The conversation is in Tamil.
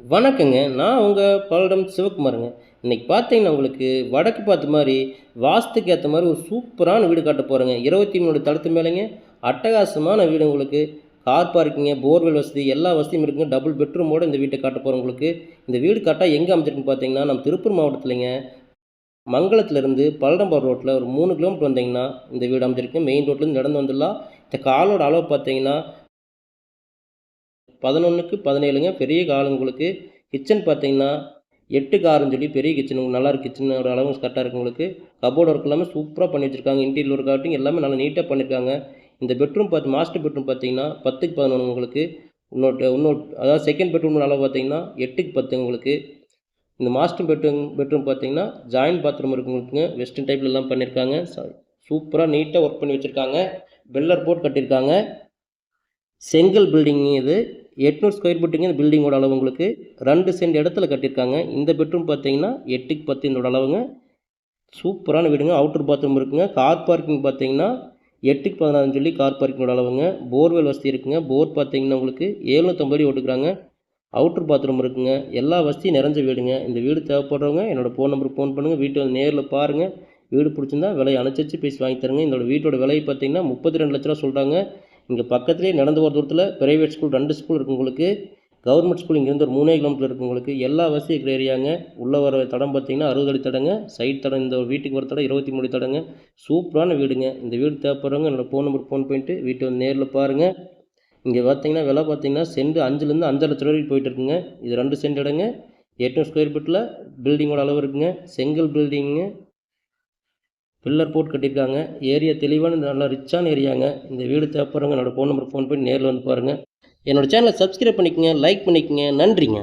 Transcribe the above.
வணக்கங்க நான் உங்கள் பல்லடம் சிவகுமாருங்க. இன்றைக்கி பார்த்தீங்கன்னா உங்களுக்கு வடக்கு பார்த்த மாதிரி வாஸ்துக்கு ஏற்ற மாதிரி ஒரு சூப்பரான வீடு காட்ட போகிறேங்க இருபத்தி மூணு தளத்து மேலேங்க அட்டகாசமான வீடு உங்களுக்கு. கார் பார்க்கிங்க போர்வெல் வசதி எல்லா வசதியும் இருக்குங்க. டபுள் பெட்ரூமோடு இந்த வீட்டை காட்ட போகிறோம் உங்களுக்கு. இந்த வீடு காட்டால் எங்கே அமைச்சிருக்குன்னு பார்த்தீங்கன்னா நம்ம திருப்பூர் மாவட்டத்தில்ங்க. மங்களத்துலேருந்து பல்லடம்பா ரோட்டில் ஒரு மூணு கிலோமீட்டர் வந்தீங்கன்னா இந்த வீடு அமைச்சிருக்கு மெயின் ரோட்லேருந்து நடந்து வந்துடலாம். இந்த காலோட அளவு பார்த்தீங்கன்னா பதினொன்றுக்கு பதினேழுங்க. பெரிய காலங்களுக்கு கிச்சன் பார்த்தீங்கன்னா எட்டுக்கு ஆறுன்னு சொல்லி பெரிய கிச்சன். நல்லா இருக்கு. கிச்சனோட அளவு கரெக்டாக இருக்கு உங்களுக்கு. கபோர்டு ஒர்க் எல்லாமே சூப்பராக பண்ணி வச்சிருக்காங்க. இன்டீரியல் ஒர்க் ஆகட்டும் எல்லாமே நல்லா நீட்டாக பண்ணியிருக்காங்க இந்த பெட்ரூம் பார்த்து மாஸ்டர் பெட்ரூம் பார்த்தீங்கன்னா பத்துக்கு பதினொன்று உங்களுக்கு. இன்னொரு இன்னொரு அதாவது செகண்ட் பெட்ரூம் அளவு பார்த்தீங்கன்னா எட்டுக்கு பத்து உங்களுக்கு. இந்த மாஸ்டர் பெட்ரூம் பெட்ரூம் பார்த்தீங்கன்னா ஜாயின்ட் பாத்ரூம் இருக்கு உங்களுக்குங்க. வெஸ்டர்ன் டைப்பில் எல்லாம் பண்ணியிருக்காங்க சூப்பராக நீட்டாக ஒர்க் பண்ணி வச்சுருக்காங்க. பெல்லர் போட் கட்டியிருக்காங்க. செங்கல் பில்டிங் இது. எட்நூறு ஸ்கொயர் ஃபீட்டுங்க இந்த பில்டிங்கோட அளவு உங்களுக்கு ரெண்டு சென்ட் இடத்துல கட்டியிருக்காங்க. இந்த பெட்ரூம் பார்த்தீங்கன்னா எட்டுக்கு பத்து இதோட அளவுங்க. சூப்பரான வீடுங்க. அவுட்டர் பாத்ரூம் இருக்குங்க. கார் பார்க்கிங் பார்த்தீங்கன்னா எட்டுக்கு பதினாறுன்னு சொல்லி கார் பார்க்கிங்கோட அளவுங்க. போர்வெல் வசதி இருக்குங்க. போர் பார்த்தீங்கன்னா உங்களுக்கு ஏழ்நூற்றம்பது அடி ஓட்டுக்கிறாங்க அவுட்டர் பாத்ரூம் இருக்குங்க. எல்லா வசதியும் நிறைஞ்ச வீடுங்க. இந்த வீடு தேவைப்படுறவங்க என்னோடய ஃபோன் நம்பருக்கு ஃபோன் பண்ணுங்கள் வீட்டை வந்து நேரில் பாருங்கள் வீடு பிடிச்சிருந்தா விலையை அனுசரித்து பேசி வாங்கி தருங்க. இந்த வீட்டோட விலையை பார்த்தீங்கன்னா முப்பத்தி ரெண்டு லட்ச ரூபா சொல்கிறாங்க இங்கே பக்கத்துலேயே நடந்து போகிற தூரத்தில் ப்ரைவேட் ஸ்கூல் ரெண்டு ஸ்கூல் இருக்குது உங்களுக்கு கவர்மெண்ட் ஸ்கூல் இங்கேருந்து ஒரு மூணே கிலோமீட்டர் இருக்குது உங்களுக்கு எல்லா வசதியும் இருக்கிற ஏரியாங்க உள்ளே வர தடம் பார்த்தீங்கன்னா அறுபது அடி தடங்க சைட் தடம் இந்த வீட்டுக்கு வர தடம் இருபத்தி மூணு தடங்க. சூப்பரான வீடுங்க. இந்த வீடு தேவைப்படுறவங்க என்னோடய ஃபோன் நம்பருக்கு ஃபோன் பண்ணிட்டு வீட்டை வந்து நேரில் பாருங்கள் இங்கே பார்த்தீங்கன்னா விலை பார்த்தீங்கன்னா சென்ட் அஞ்சுலேருந்து அஞ்சரை லட்சம் வரைக்கும் போயிட்டு இருக்குங்க. இது ரெண்டு சென்ட் இடங்க. எட்நூறு ஸ்கொயர் ஃபீட்டில் பில்டிங்கோட அளவு இருக்குங்க. செங்கல் பில்டிங்கு பில்லர் போட்டு கட்டியிருக்காங்க. ஏரியா தெளிவான நல்லா ரிச்சான ஏரியாங்க. இந்த வீடு தேவைப்படுறவங்க என்னோடய ஃபோன் நம்பர் ஃபோன் பண்ணி நேரில் வந்து பாருங்கள் என்னோடய சேனலை சப்ஸ்கிரைப் பண்ணிக்கங்க லைக் பண்ணிக்கங்க. நன்றிங்க.